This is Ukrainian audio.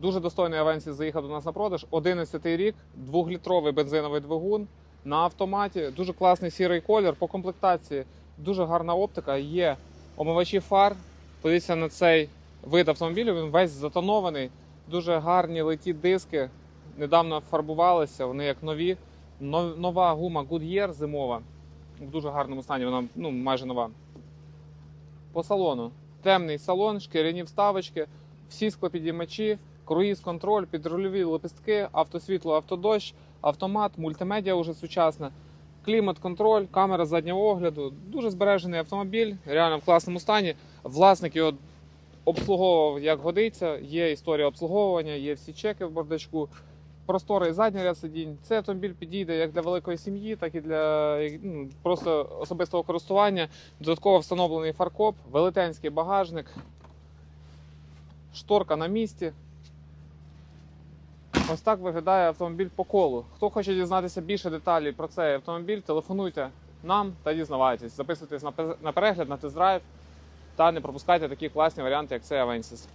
Дуже достойний Авенсіс заїхав до нас на продаж. 11 рік, 2-літровий бензиновий двигун на автоматі. Дуже класний сірий колір. По комплектації дуже гарна оптика. Є омивачі фар. Подивіться на цей вид автомобілю. Він весь затонований. Дуже гарні литі диски. Недавно фарбувалися, вони як нові. Нова гума Goodyear зимова. В дуже гарному стані, вона ну, майже нова. По салону. Темний салон, шкіряні вставочки, всі склопідіймачі, круїз-контроль, підрульові лепестки, автосвітло, автодощ, автомат, мультимедіа уже сучасна, клімат-контроль, камера заднього огляду. Дуже збережений автомобіль, реально в класному стані. Власник його обслуговував як годиться. Є історія обслуговування, є всі чеки в бардачку. Просторий задній ряд сидінь. Цей автомобіль підійде як для великої сім'ї, так і для ну, просто особистого користування. Додатково встановлений фаркоп, велетенський багажник, шторка на місці. Ось так виглядає автомобіль по колу. Хто хоче дізнатися більше деталей про цей автомобіль, телефонуйте нам та дізнавайтесь. Записуйтесь на перегляд, на тест-драйв та не пропускайте такі класні варіанти, як цей Avensis.